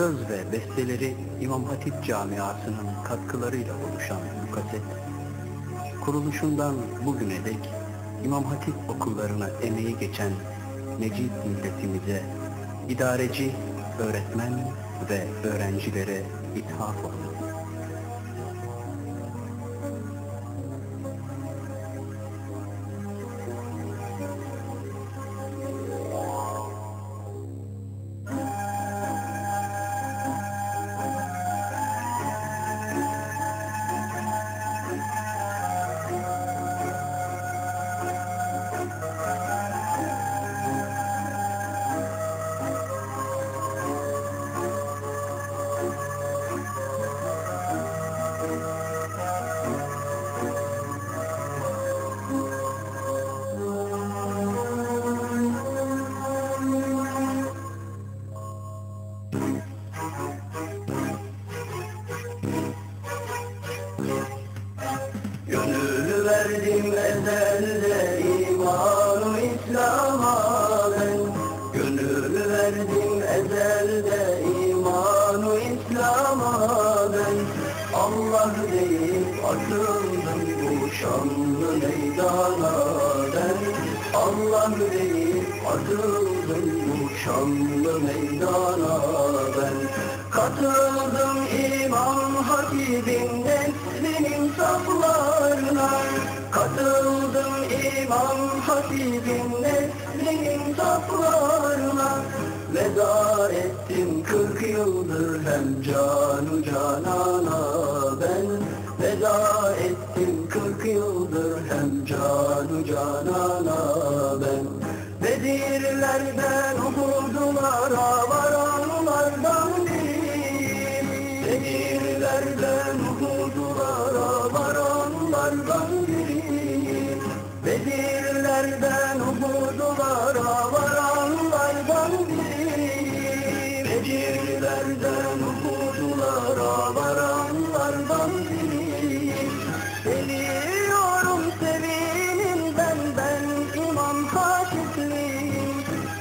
Söz ve besteleri İmam Hatip Camiası'nın katkılarıyla oluşan bu kaset, kuruluşundan bugüne dek İmam Hatip okullarına emeği geçen Necip milletimize, idareci, öğretmen ve öğrencilere ithaf olsun. Şanlı meydana ben Allah deyip atıldım bu şanlı meydana ben Katıldım İmam Hatib'in neslinin saflarına. Katıldım İmam Hatib'in neslinin saflarına. Veda ettim kırk yıldır hem canu canana yıldır hem canu canana ben. Bedirlerden Uhud'lara varanlardan biriyim Bedirlerden Uhud'lara varanlardan biriyim Bedirlerden Uhud'lara varanlardan biriyim Bedirlerden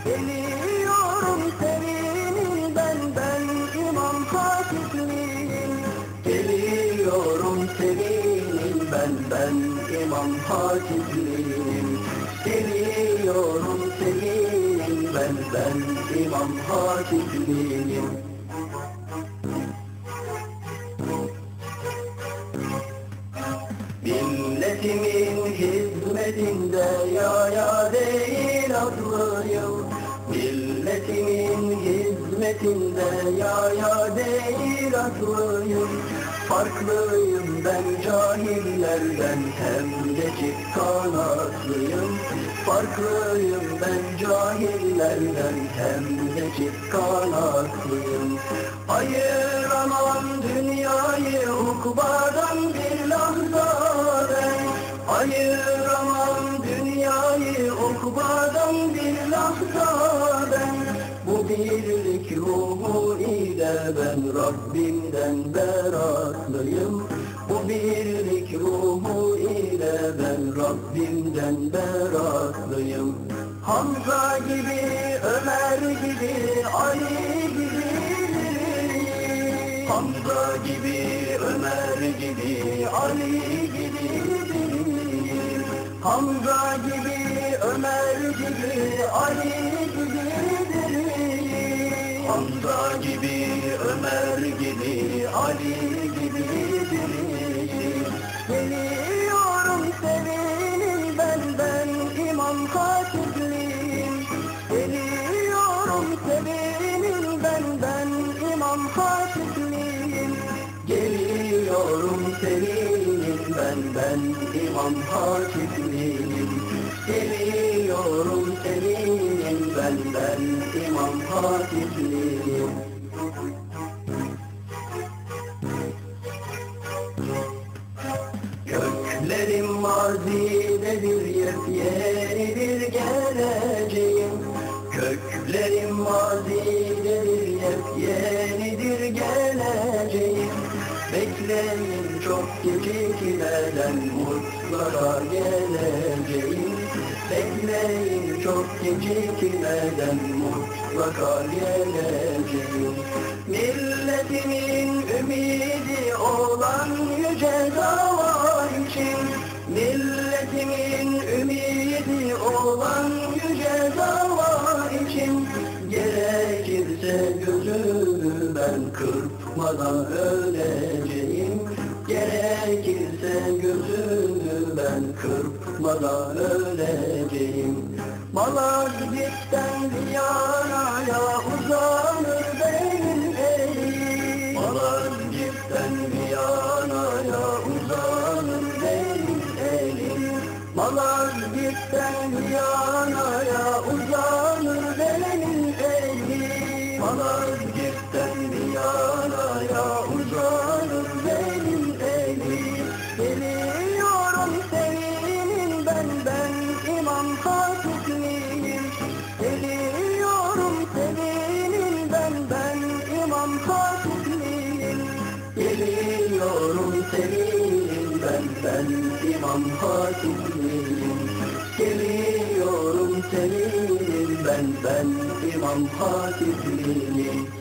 Biliyorum sevinin ben ben İmam Hatip'liyim. Geliyorum sevinin ben ben İmam Hatip'liyim. Geliyorum sevinin ben ben İmam Hatip'liyim. Milletimin hizmetinde ya ya değil adlıyım Milletimin hizmetinde ya ya değil adlıyım Farklıyım ben cahillerden hem de kanatlıyım. Farklıyım ben cahillerden hem de çift kanatlıyım. Ayıramam dünyayı ukbadan ben Rabbimden beratlıyım. Bu birlik ruhu ile ben Rabbimden beratlıyım. Hamza gibi, Ömer gibi, Ali gibi. Hamza gibi, Ömer gibi, Ali gibi. Hamza gibi, Ömer gibi, Ali gibi Hamza gibi, Ömer gibi, Ali gibi Geliyorum sevinin ben ben İmam Hatip'liyim Geliyorum sevinin ben ben İmam Hatip'liyim Geliyorum sevinin ben ben İmam Hatip'liyim Geliyorum sevinin ben ben İmam Hatip'liyim Göklerin mazidedir yepyeni bir geleceğim. Köklerim mazidedir Bekleyin çok gecikmeden mutlara geleceğim Bekleyin çok gecikmeden mutlaka geleceğim Milletimin ümidi olan yüce dava için Milletimin ümidi olan yüce dava için Gerekirse gözümü ben kırpmadan öleceğim Gerekirse gözümü ben kırpmadan öleceğim. Malazgirt'ten Viyana'ya uzanır benim elim. Malazgirt'ten Viyana'ya uzanır benim elim. Malazgirt'ten Viyana'ya uzanır benim ben ben imam hatipliyim Geliyorum senin ben ben imam hatipliyim